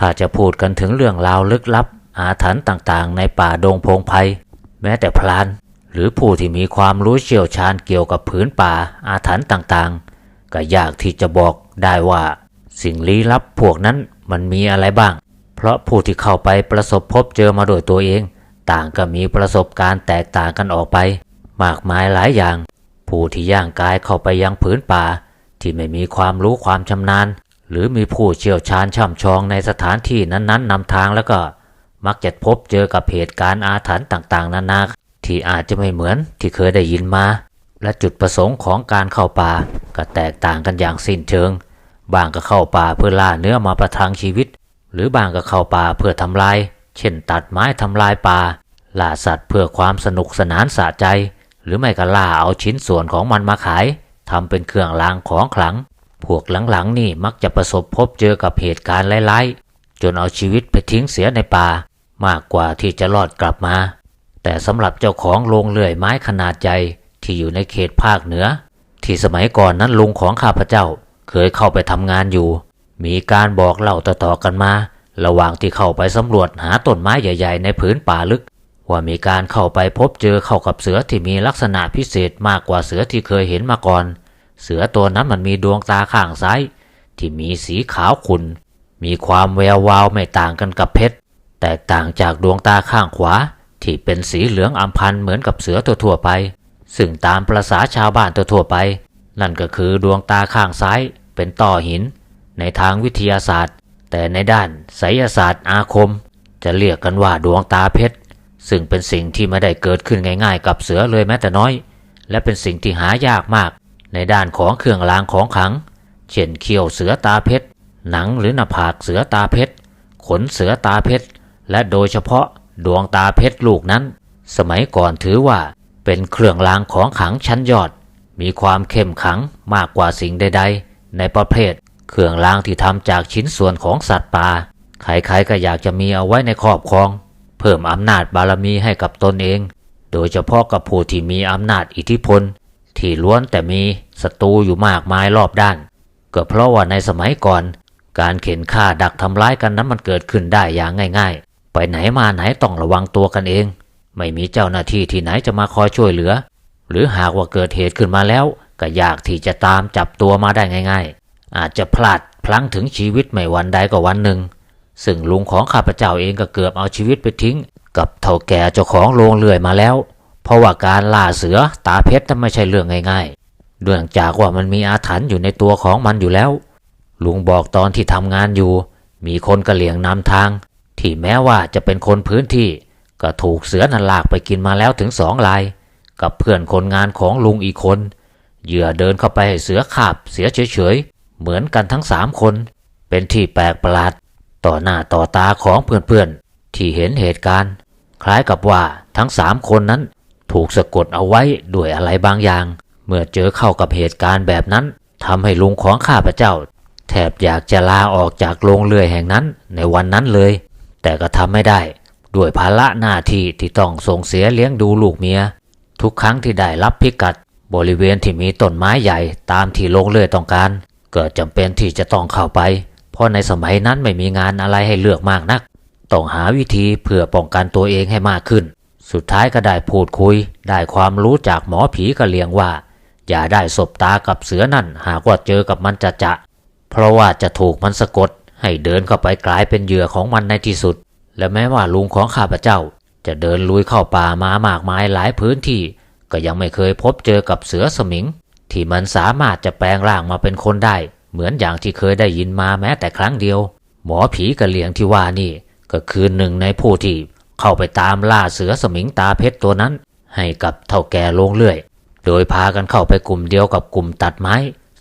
ถ้าจะพูดกันถึงเรื่องราวลึกลับ อาถรรพ์ต่างๆ ในป่าดงพงไพแม้แต่พลาน หรือผู้ที่มีความรู้เชี่ยวชาญเกี่ยวกับผืนป่าอาถรรพ์ต่างๆ ก็ยากที่จะบอกได้ว่า สิ่งลี้ลับพวกนั้นมันมีอะไรบ้าง เพราะผู้ที่เข้าไปประสบพบเจอมาโดยตัวเอง ต่างก็มีประสบการณ์แตกต่างกันออกไป มากมายหลายอย่าง ผู้ที่ย่างกายเข้าไปยังผืนป่า ที่ไม่มีความรู้ความชำนาญ หรือมีผู้เชี่ยวชาญช่ำชองในสถานที่นั้นๆนำทางแล้วก็มักจะพบเจอกับเหตุการณ์อาถรรพ์ต่างๆ นานาที่อาจจะไม่เหมือนที่เคยได้ยินมา และจุดประสงค์ของการเข้าป่าก็แตกต่างกันอย่างสิ้นเชิง บางก็เข้าป่าเพื่อล่าเนื้อมาประทังชีวิต หรือบางก็เข้าป่าเพื่อทำลาย เช่น ตัดไม้ทำลายป่าล่าสัตว์เพื่อความสนุกสนานสะใจ หรือไม่ก็ล่าเอาชิ้นส่วนของมันมาขายทำเป็นเครื่องรางของขลัง พวกหลังๆนี่มักจะประสบพบเจอกับเหตุการณ์ร้ายๆ จนเอาชีวิตไปทิ้งเสียในป่า มากกว่าที่จะรอดกลับมา แต่สำหรับเจ้าของโรงเลื่อยไม้ขนาดใหญ่ที่อยู่ในเขตภาคเหนือ ที่สมัยก่อนนั้นลุงของข้าพเจ้าเคยเข้าไปทำงานอยู่ มีการบอกเล่าต่อๆกันมา ระหว่างที่เข้าไปสำรวจหาต้นไม้ใหญ่ ๆ ในผืนป่าลึก ว่ามีการเข้าไปพบเจอเข้ากับเสือที่มีลักษณะพิเศษมากกว่าเสือที่เคยเห็นมาก่อน เสือตัวนั้นมันมีดวงตาข้างซ้าย ที่มีสีขาวขุ่นมีความแวววาวไม่ต่างกันกับเพชร แตกต่างจากดวงตาข้างขวา ที่เป็นสีเหลืองอำพันเหมือนกับเสือตัวทั่วไป ซึ่งตามประษาชาวบ้านตัวทั่วไป นั่นก็คือดวงตาข้างซ้ายเป็นต่อหิน ในทางวิทยาศาสตร์ แต่ในด้านไสยศาสตร์อาคม จะเรียกกันว่าดวงตาเพชร ซึ่งเป็นสิ่งที่ไม่ได้เกิดขึ้นง่ายๆ กับเสือเลยแม้แต่น้อย และเป็นสิ่งที่หายากมาก ในด้านของเครื่องรางของขลัง เช่นเขี้ยวเสือตาเพชร หนังหรือหน้าผากเสือตาเพชร ขนเสือตาเพชร และโดยเฉพาะดวงตาเพชรลูกนั้น สมัยก่อนถือว่าเป็นเครื่องรางของขลังชั้นยอด มีความเข้มขังมากกว่าสิ่งใด ๆ ในประเภท เครื่องรางที่ทำจากชิ้นส่วนของสัตว์ป่า ใครๆก็อยากจะมีเอาไว้ในครอบครอง เพิ่มอำนาจบารมีให้กับตนเอง โดยเฉพาะกับผู้ที่มีอำนาจอิทธิพล ที่ล้วนแต่มี ศัตรูอยู่มากมายรอบด้าน ก็เพราะว่าในสมัยก่อน การเข็นฆ่าดักทำร้ายกันนั้นมันเกิดขึ้นได้อย่างง่าย ๆ ไปไหนมาไหนต้องระวังตัวกันเอง ไม่มีเจ้าหน้าที่ที่ไหนจะมาคอยช่วยเหลือ หรือหากว่าเกิดเหตุขึ้นมาแล้วก็ยากที่จะตามจับตัวมาได้ง่าย ๆ อาจจะพลาดพลั้งถึงชีวิตไม่วันใดก็วันหนึ่ง ซึ่งลุงของข้าพเจ้าเองก็เกือบเอาชีวิตไปทิ้ง กับเท่าแก่เจ้าของโรงเลื่อยมาแล้ว เพราะว่าการล่าเสือตาเพชรนั้นไม่ใช่เรื่องง่ายๆ เนื่องจากว่ามันมีอาถรรพ์อยู่ในตัวของมันอยู่แล้ว ลุงบอกตอนที่ทำงานอยู่ มีคนกระเหลี่ยงนำทาง ที่แม้ว่าจะเป็นคนพื้นที่ ก็ถูกเสือนันลากไปกินมาแล้วถึงสองราย กับเพื่อนคนงานของลุงอีกคน เหยื่อเดินเข้าไปให้เสือขาบเสียเฉยๆ เหมือนกันทั้งสามคน เป็นที่แปลกประหลาด ต่อหน้าต่อตาของเพื่อนๆ ที่เห็นเหตุการณ์ คล้ายกับว่าทั้งสามคนนั้นถูกสะกดเอาไว้ด้วยอะไรบางอย่าง เมื่อเจอเข้ากับเหตุการณ์แบบนั้นทำให้ลุงของข้าพเจ้า แทบอยากจะลาออกจากโรงเรือยแห่งนั้นในวันนั้นเลย แต่ก็ทำไม่ได้ ด้วยภาระหน้าที่ที่ต้องส่งเสียเลี้ยงดูลูกเมีย ทุกครั้งที่ได้รับพิกัด บริเวณที่มีต้นไม้ใหญ่ตามที่โรงเรือยต้องการก็จำเป็นที่จะต้องเข้าไป เพราะในสมัยนั้นไม่มีงานอะไรให้เลือกมากนัก ต้องหาวิธีเพื่อป้องกันตัวเองให้มากขึ้น สุดท้ายก็ได้พูดคุย ได้ความรู้จากหมอผีกะเลียงว่า อย่าได้สบตากับเสือนั่นหากว่าเจอกับมันจะจะ เพราะว่าจะถูกมันสะกด ให้เดินเข้าไปกลายเป็นเหยื่อของมันในที่สุด และแม้ว่าลุงของข้าพเจ้า จะเดินลุยเข้าป่ามามากมายหลายพื้นที่ ก็ยังไม่เคยพบเจอกับเสือสมิง ที่มันสามารถจะแปลงร่างมาเป็นคนได้ เหมือนอย่างที่เคยได้ยินมาแม้แต่ครั้งเดียว หมอผีกระเหลียงที่ว่านี่ก็คือหนึ่งในผู้ที่เข้าไปตามล่าเสือสมิงตาเพชรตัวนั้น ให้กับเท่าแก่ลงเรื่อย โดยพากันเข้าไปกลุ่มเดียวกับกลุ่มตัดไม้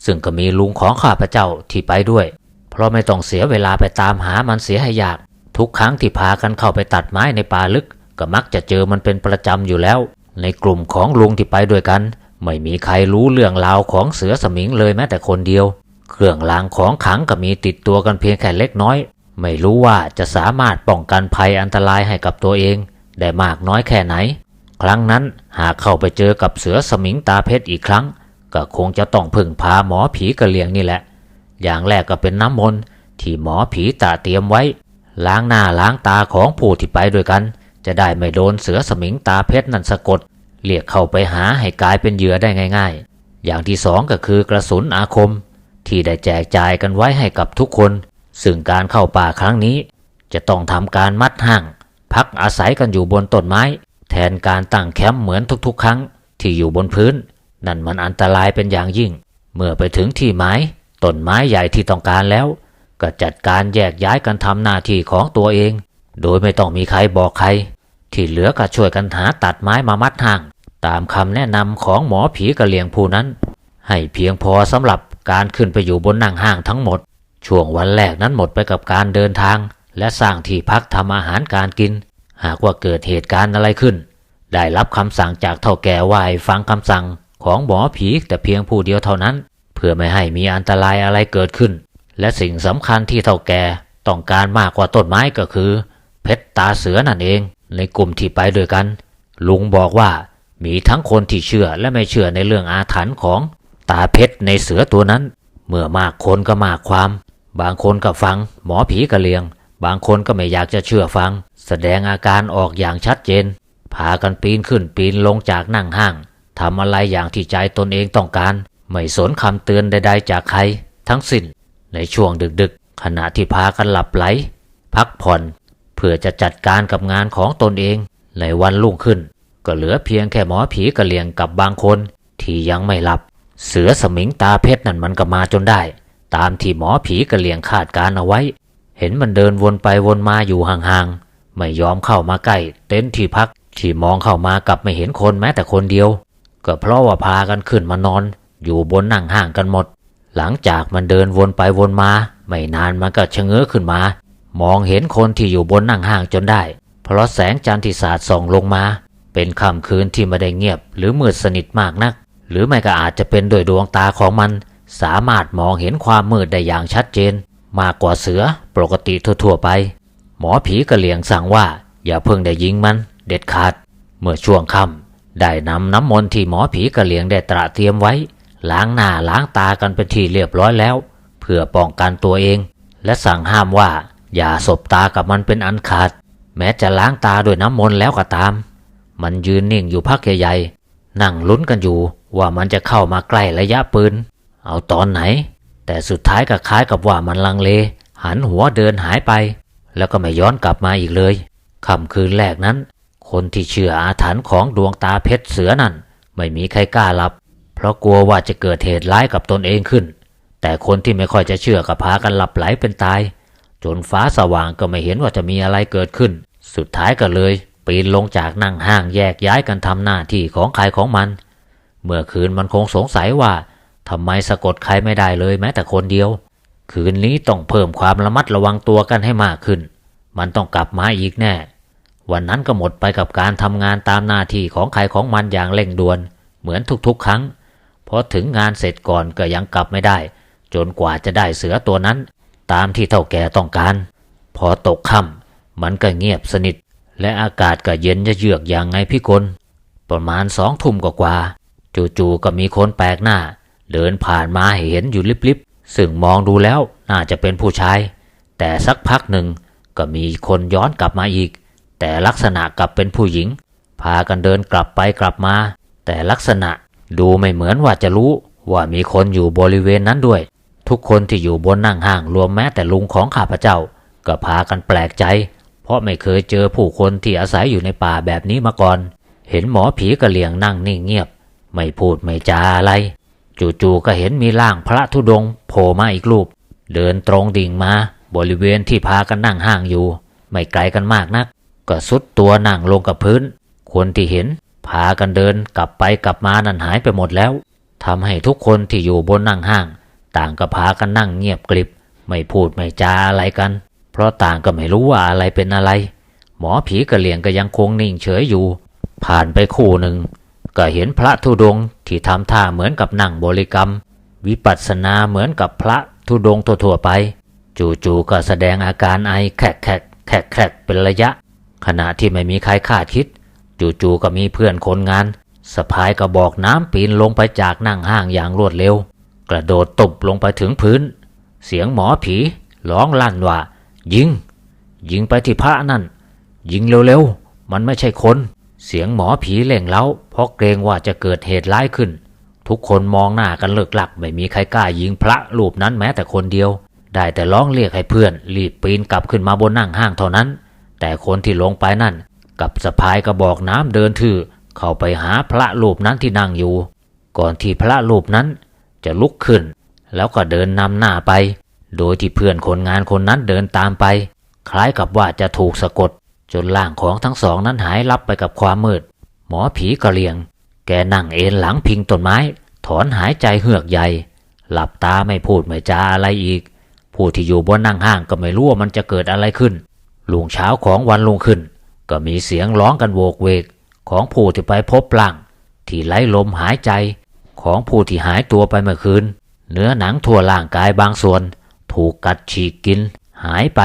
ซึ่งก็มีลุงของข้าพเจ้าที่ไปด้วย เพราะไม่ต้องเสียเวลาไปตามหามันเสียให้ยาก ทุกครั้งที่พากันเข้าไปตัดไม้ในป่าลึก ก็มักจะเจอมันเป็นประจำอยู่แล้ว ในกลุ่มของลุงที่ไปด้วยกัน ไม่มีใครรู้เรื่องราวของเสือสมิงเลยแม้แต่คนเดียว เครื่องรางของขังก็มีติดตัวกันเพียงแค่เล็กน้อย ไม่รู้ว่าจะสามารถป้องกันภัยอันตรายให้กับตัวเอง ได้มากน้อยแค่ไหน ครั้งนั้นหากเข้าไปเจอกับเสือสมิงตาเพชรอีกครั้ง ก็คงจะต้องพึ่งพาหมอผีกระเลียงนี่แหละ อย่างแรกก็เป็นน้ำมนต์ที่หมอผีตาเตรียมไว้ ล้างหน้าล้างตาของผู้ที่ไปด้วยกัน จะได้ไม่โดนเสือสมิงตาเพชรนั่นสะกดเรียกเข้าไปหาให้กลายเป็นเหยื่อได้ง่าย ๆ อย่างที่สองก็คือกระสุนอาคม ที่ได้แจกจ่ายกันไว้ให้กับทุกคน ซึ่งการเข้าป่าครั้งนี้ จะต้องทำการมัดห่าง พักอาศัยกันอยู่บนต้นไม้ แทนการตั้งแคมป์เหมือนทุกๆ ครั้งที่อยู่บนพื้น นั่นมันอันตรายเป็นอย่างยิ่ง เมื่อไปถึงที่ไม้ต้นไม้ใหญ่ที่ต้องการแล้ว ก็จัดการแยกย้ายกันทำหน้าที่ของตัวเอง โดยไม่ต้องมีใครบอกใคร ที่เหลือก็ช่วยกันหาตัดไม้มามัดห่าง ตามคำแนะนำของหมอผีกระเหลียงผู้นั้น ให้เพียงพอสำหรับการขึ้นไปอยู่บนนั่งห้างทั้งหมด ช่วงวันแรกนั้นหมดไปกับการเดินทาง และสร้างที่พักทำอาหารการกิน หากว่าเกิดเหตุการณ์อะไรขึ้น ได้รับคำสั่งจากเท่าแก่ว่าให้ฟังคำสั่งของหมอผีแต่เพียงผู้เดียวเท่านั้น เพื่อไม่ให้มีอันตรายอะไรเกิดขึ้น และสิ่งสำคัญที่เท่าแก่ต้องการมากกว่าต้นไม้ก็คือ เพชรตาเสือนั่นเอง ในกลุ่มที่ไปด้วยกัน ลุงบอกว่ามีทั้งคนที่เชื่อและไม่เชื่อในเรื่องอาถรรพ์ของตาเพชรในเสือตัวนั้น เมื่อมากคนก็มากความ บางคนก็ฟัง หมอผีกระเลียง บางคนก็ไม่อยากจะเชื่อฟัง แสดงอาการออกอย่างชัดเจน พากันปีนขึ้นปีนลงจากนั่งห้างทำอะไรอย่างที่ใจตนเองต้องการ ไม่สนคำเตือนใดๆจากใคร ทั้งสิ้น ในช่วงดึกๆ ขณะที่พากันหลับไหล พักผ่อน เพื่อจะจัดการกับงานของตนเอง ในวันรุ่งขึ้น ก็เหลือเพียงแค่หมอผีกระเลียงกับบางคน ที่ยังไม่หลับ เสือสมิงตาเพชรนั่นมันก็มาจนได้ ตามที่หมอผีกระเลียงคาดการเอาไว้ เห็นมันเดินวนไปวนมาอยู่ห่างๆ ไม่ยอมเข้ามาใกล้เต็นท์ที่พัก ที่มองเข้ามากลับไม่เห็นคนแม้แต่คนเดียว ก็เพราะว่าพากันขึ้นมานอน อยู่บนนั่งห่างกันหมด หลังจากมันเดินวนไปวนมา ไม่นานมันก็ชะเง้อขึ้นมา มองเห็นคนที่อยู่บนนั่งห่างจนได้ เพราะแสงจันทร์ที่สาดส่องลงมา เป็นค่ำคืนที่ไม่ได้เงียบ หรือมืดสนิทมากนัก หรือไม่ก็อาจจะเป็นด้วยดวงตาของมัน สามารถมองเห็นความมืดได้อย่างชัดเจน มากกว่าเสือปกติทั่วๆไป หมอผีกระเหลียงสั่งว่า อย่าเพิ่งได้ยิงมัน เด็ดขาด เมื่อช่วงค่ำได้นำน้ำมนต์ที่หมอผีกระเหลียงได้ตระเตรียมไว้ ล้างหน้าล้างตากันเป็นที่เรียบร้อยแล้ว เพื่อป้องกันตัวเอง และสั่งห้ามว่า อย่าสบตากับมันเป็นอันขาด แม้จะล้างตาด้วยน้ำมนต์แล้วก็ตาม มันยืนนิ่งอยู่พักใหญ่ๆนั่งลุ้นกันอยู่ว่ามันจะเข้ามาใกล้ระยะปืน เอาตอนไหน แต่สุดท้ายก็คล้ายกับว่ามันลังเล หันหัวเดินหายไป แล้วก็ไม่ย้อนกลับมาอีกเลยค่ำคืนแรกนั้น คนที่เชื่ออาถรรพ์ของดวงตาเพชรเสือนั่น ไม่มีใครกล้าหลับ เพราะกลัวว่าจะเกิดเหตุร้ายกับตนเองขึ้น แต่คนที่ไม่ค่อยจะเชื่อก็พากันหลับไหลเป็นตาย จนฟ้าสว่างก็ไม่เห็นว่าจะมีอะไรเกิดขึ้น สุดท้ายก็เลย ปีนลงจากนั่งห้างแยกย้ายกันทำหน้าที่ของใครของมัน เมื่อคืนมันคงสงสัยว่าทำไมสะกดใครไม่ได้เลยแม้แต่คนเดียว คืนนี้ต้องเพิ่มความระมัดระวังตัวกันให้มากขึ้น มันต้องกลับมาอีกแน่ วันนั้นก็หมดไปกับการทำงานตามหน้าที่ของใครของมันอย่างเร่งด่วน เหมือนทุกๆ ครั้ง พอถึงงานเสร็จก่อนก็ยังกลับไม่ได้ จนกว่าจะได้เสือตัวนั้น ตามที่เท่าแก่ต้องการ พอตกค่ำมันก็เงียบสนิท และอากาศก็เย็นจะเยือกอย่างไงพี่กลประมาณสองทุ่มกว่า จู่ๆก็มีคนแปลกหน้า เดินผ่านมาให้เห็นอยู่ลิบ ซึ่งมองดูแล้วน่าจะเป็นผู้ชาย แต่สักพักหนึ่งก็มีคนย้อนกลับมาอีก แต่ลักษณะกลับเป็นผู้หญิง พากันเดินกลับไปกลับมา แต่ลักษณะดูไม่เหมือนว่าจะรู้ว่ามีคนอยู่บริเวณนั้นด้วย ทุกคนที่อยู่บนนั่งห้างรวมแม้แต่ลุงของข้าพเจ้า ก็พากันแปลกใจ เพราะไม่เคยเจอผู้คนที่อาศัยอยู่ในป่าแบบนี้มาก่อน เห็นหมอผีกระเหลี่ยงนั่งนิ่งเงียบ ไม่พูดไม่จาอะไร จู่ๆก็เห็นมีร่างพระธุดงค์โผล่มาอีกรูป เดินตรงดิ่งมา บริเวณที่พากันนั่งห้างอยู่ ไม่ไกลกันมากนัก ก็สุดตัวนั่งลงกับพื้น คนที่เห็น พากันเดินกลับไปกลับมานั่นหายไปหมดแล้วทำให้ทุกคนที่อยู่บนนั่งห้าง ต่างก็พากันนั่งเงียบกริบ ไม่พูดไม่จาอะไรกัน เพราะต่างก็ไม่รู้ว่าอะไรเป็นอะไร หมอผีกระเหลี่ยงก็ยังคงนิ่งเฉยอยู่ ผ่านไปคู่หนึ่ง ก็เห็นพระธุดงที่ทำท่าเหมือนกับนั่งบริกรรม วิปัสสนาเหมือนกับพระธุดงทั่วๆไป จู่ๆก็แสดงอาการไอแขกแขกแขกแขกเป็นระยะ ขณะที่ไม่มีใครคาดคิด จู่ๆก็มีเพื่อนคนงานสะพายกระบอกน้ำปีนลงไปจากนั่งห้างอย่างรวดเร็ว กระโดดตบลงไปถึงพื้น เสียงหมอผีร้องลั่นว่า ยิง ยิงไปที่พระนั่น ยิงเร็วๆ มันไม่ใช่คน เสียงหมอผีเล่งเล้าเพราะเกรงว่าจะเกิดเหตุร้ายขึ้น ทุกคนมองหน้ากันเลิกหลัก ไม่มีใครกล้ายิงพระรูปนั้นแม้แต่คนเดียว ได้แต่ร้องเรียกให้เพื่อนรีบปีนกลับขึ้นมาบนนั่งห้างเท่านั้น แต่คนที่ลงไปนั่นกับสะพายกระบอกน้ำเดินถือเข้าไปหาพระรูปนั้นที่นั่งอยู่ ก่อนที่พระรูปนั้นจะลุกขึ้น แล้วก็เดินนำหน้าไป โดยที่เพื่อนคนงานคนนั้นเดินตามไป คล้ายกับว่าจะถูกสะกด จนร่างของทั้งสองนั้นหายลับไปกับความมืด หมอผีกระเลียง แกนั่งเอนหลังพิงต้นไม้ ถอนหายใจเฮือกใหญ่ หลับตาไม่พูดไม่จาอะไรอีก ผู้ที่อยู่บนนั่งห้างก็ไม่รู้ว่ามันจะเกิดอะไรขึ้น ลุงเช้าของวันลุงขึ้น ก็มีเสียงร้องกันโวกเวก ของผู้ที่ไปพบร่าง ที่ไร้ลมหายใจ ของผู้ที่หายตัวไปเมื่อคืน เนื้อหนังทั่วร่างกายบางส่วน ถูกกัดฉีกกิน หายไป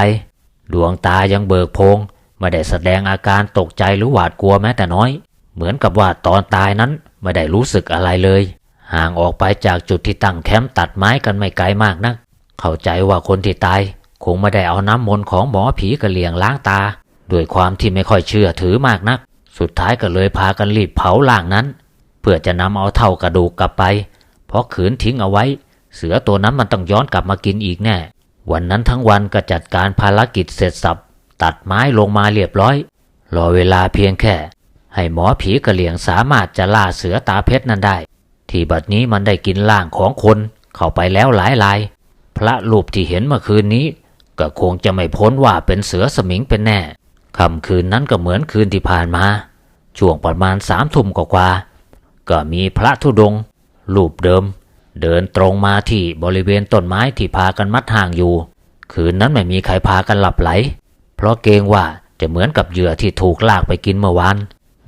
ดวงตายังเบิกโพง ไม่ได้แสดงอาการตกใจหรือหวาดกลัวแม้แต่น้อย เหมือนกับว่าตอนตายนั้นไม่ได้รู้สึกอะไรเลย ห่างออกไปจากจุดที่ตั้งแคมป์ตัดไม้กันไม่ไกลมากนัก เข้าใจว่าคนที่ตาย คงไม่ได้เอาน้ำมนต์ของหมอผีกระเลียงล้างตา ด้วยความที่ไม่ค่อยเชื่อถือมากนัก สุดท้ายก็เลยพากันรีบเผาล่างนั้น เพื่อจะนำเอาเท่ากระดูกกลับไป เพราะขืนทิ้งเอาไว้ เสือตัวนั้นมันต้องย้อนกลับมากินอีกแน่วันนั้นทั้งวันก็จัดการภารกิจเสร็จสับ ตัดไม้ลงมาเรียบร้อย รอเวลาเพียงแค่ ให้หมอผีกระเหลี่ยงสามารถจะล่าเสือตาเพชรนั้นได้ ที่บัดนี้มันได้กินร่างของคนเข้าไปแล้วหลายลาย พระรูปที่เห็นเมื่อคืนนี้ ก็คงจะไม่พ้นว่าเป็นเสือสมิงเป็นแน่ค่ำคืนนั้นก็เหมือนคืนที่ผ่านมา ช่วงประมาณสามทุ่มกว่าก็มีพระธุดงค์รูปเดิม เดินตรงมาที่บริเวณต้นไม้ที่พากันมัดห่างอยู่ คืนนั้นไม่มีใครพากันหลับไหล ราะเกรงว่าจะเหมือนกับเหยื่อที่ถูกลากไปกินเมื่อวาน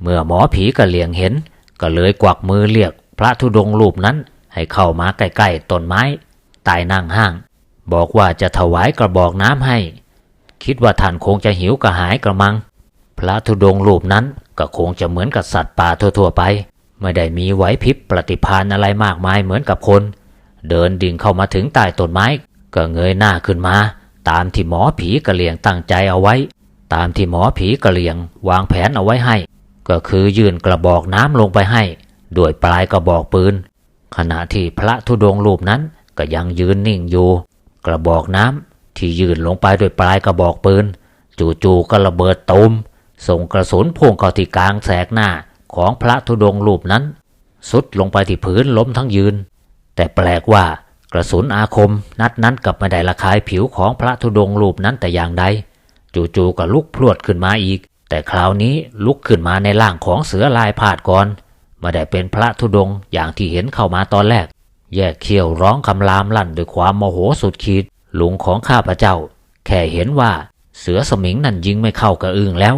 เมื่อหมอผีกระเหลียงเห็น ก็เลยกวักมือเรียกพระธุดงค์รูปนั้นให้เข้ามาใกล้ๆต้นไม้ใต้นั่งห้าง บอกว่าจะถวายกระบอกน้ำให้ คิดว่าท่านคงจะหิวกระหายกระมัง พระธุดงค์รูปนั้นก็คงจะเหมือนกับสัตว์ป่าทั่วๆไป ไม่ได้มีไหวพริบปฏิภาณอะไรมากมายเหมือนกับคน เดินดิ่งเข้ามาถึงใต้ต้นไม้ ก็เงยหน้าขึ้นมา ตามที่หมอผีกระเหลียงตั้งใจเอาไว้ ตามที่หมอผีกระเหลียงวางแผนเอาไว้ให้ ก็คือยื่นกระบอกน้ำลงไปให้ด้วยปลายกระบอกปืน ขณะที่พระธุดงค์รูปนั้นก็ยังยืนนิ่งอยู่ กระบอกน้ำที่ยื่นลงไปด้วยปลายกระบอกปืน จู่ๆก็ระเบิดตูมส่งกระสุนพุ่งเข้าที่กลางแสกหน้าของพระธุดงค์รูปนั้น สุดลงไปที่พื้นล้มทั้งยืน แต่แปลกว่า กระสุนอาคมนัดนั้นกลับไม่ได้ระคายผิวของพระธุดงค์รูปนั้นแต่อย่างใด จู่ๆก็ลุกพรวดขึ้นมาอีก แต่คราวนี้ลุกขึ้นมาในร่างของเสือลายพาดก่อนไม่ได้เป็นพระธุดงค์อย่างที่เห็นเข้ามาตอนแรก แยกเขี้ยวร้องคำรามลั่นด้วยความโมโหสุดขีดลุงของข้าพเจ้า แค่เห็นว่าเสือสมิงนั่นยิงไม่เข้ากระอึ่งแล้ว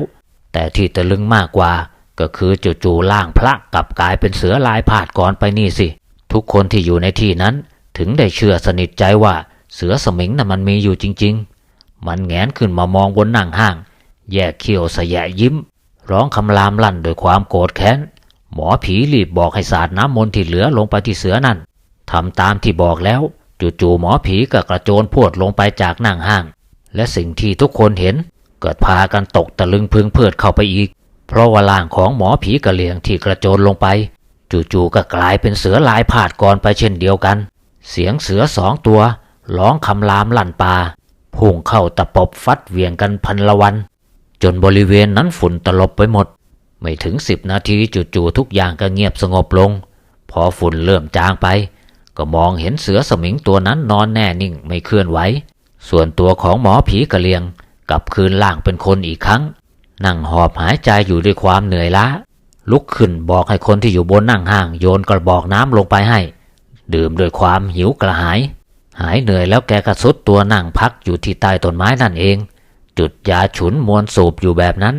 แต่ที่ตะลึงมากกว่า ก็คือจู่ๆล่างพระกลับกลายเป็นเสือลายพาดก่อนไปนี่สิ ทุกคนที่อยู่ในที่นั้น ถึงได้เชื่อสนิทใจว่าเสือสมิงน่ะมันมีอยู่จริง ๆ มันแงนขึ้นมามองบนนั่งห้าง แยกเขี้ยวสยะยิ้ม ร้องคำรามลั่นด้วยความโกรธแค้น หมอผีรีบบอกให้สาดน้ำมนต์ที่เหลือลงไปที่เสือนั่นทำตามที่บอกแล้วจู่ๆหมอผีก็กระโจนพวดลงไปจากนั่งห้าง และสิ่งที่ทุกคนเห็น เกิดพากันตกตะลึงพึงเพิดเข้าไปอีก เพราะว่าร่างของหมอผีกระเหลียงที่กระโจนลงไป จู่ๆก็กลายเป็นเสือลายพาดก่อนไปเช่นเดียวกัน เสียงเสือสองตัวร้องคำรามลั่นป่าพุ่งเข้าตะปบฟัดเวียงกันพันละวัน จนบริเวณนั้นฝุ่นตลบไปหมด ไม่ถึงสิบนาทีจู่ๆทุกอย่างก็เงียบสงบลง พอฝุ่นเริ่มจางไป ก็มองเห็นเสือสมิงตัวนั้นนอนแน่นิ่งไม่เคลื่อนไหวส่วนตัวของหมอผีกระเลียงกลับคืนล่างเป็นคนอีกครั้ง นั่งหอบหายใจอยู่ด้วยความเหนื่อยล้าลุกขึ้นบอกให้คนที่อยู่บนนั่งห้างโยนกระบอกน้ำลงไปให้ ดื่มด้วยความหิวกระหาย หายเหนื่อยแล้วแกกระสุดตัวนั่งพักอยู่ที่ใต้ต้นไม้นั่นเอง จุดยาฉุนมวนสูบอยู่แบบนั้น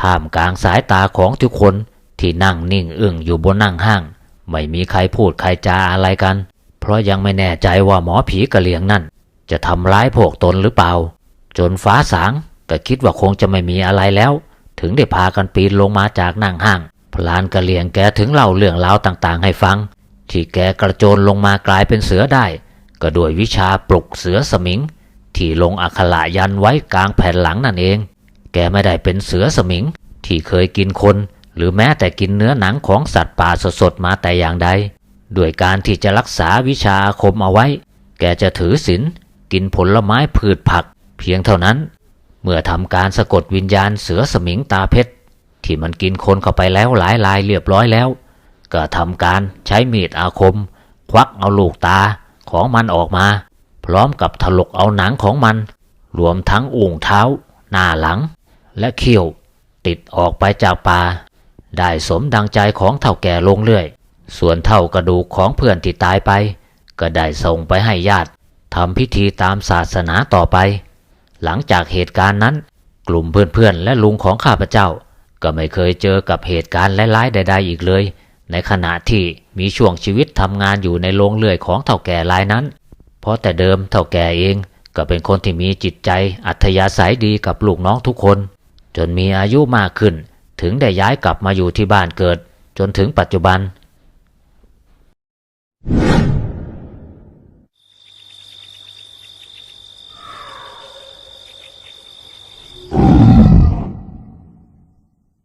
ท่ามกลางสายตาของทุกคนที่นั่งนิ่งอึ้งอยู่บนนั่งห้าง ไม่มีใครพูดใครจาอะไรกัน เพราะยังไม่แน่ใจว่าหมอผีกระเหลียงนั่น จะทำร้ายพวกตนหรือเปล่า จนฟ้าสางก็คิดว่าคงจะไม่มีอะไรแล้ว ถึงได้พากันปีนลงมาจากนั่งห้างพลานกระเหลียงแกถึงเล่าเรื่องราวต่างๆ ให้ฟัง ที่แกกระโจนลงมากลายเป็นเสือได้ ก็ด้วยวิชาปลุกเสือสมิง ที่ลงอักขระยันไว้กลางแผ่นหลังนั่นเอง แกไม่ได้เป็นเสือสมิง ที่เคยกินคน หรือแม้แต่กินเนื้อหนังของสัตว์ป่าสดๆมาแต่อย่างใดด้วยการที่จะรักษาวิชาอาคมเอาไว้ แกจะถือศีลกินผลไม้พืชผัก เพียงเท่านั้น เมื่อทำการสะกดวิญญาณเสือสมิงตาเพชรที่มันกินคนเข้าไปแล้วหลายลายเรียบร้อยแล้ว ก็ทำการใช้มีดอาคม ควักเอาลูกตาของมันออกมา พร้อมกับถลกเอาหนังของมัน รวมทั้งอุ้งเท้า หน้าหลัง และเขี้ยว ติดออกไปจากป่าได้สมดังใจของเท่าแก่ลงเรื่อย ส่วนเท่ากระดูกของเพื่อนที่ตายไป ก็ได้ส่งไปให้ญาติทำพิธีตามศาสนาต่อไป หลังจากเหตุการณ์นั้น กลุ่มเพื่อนๆและลุงของข้าพเจ้า ก็ไม่เคยเจอกับเหตุการณ์ร้ายๆใด ๆ อีกเลย ในขณะที่มีช่วงชีวิตทำงานอยู่ในโรงเลื่อยของเถ่าแก่รายนั้น เพราะแต่เดิมเถ่าแก่เองก็เป็นคนที่มีจิตใจอัธยาศัยดีกับลูกน้องทุกคน จนมีอายุมากขึ้น ถึงได้ย้ายกลับมาอยู่ที่บ้านเกิด จนถึงปัจจุบัน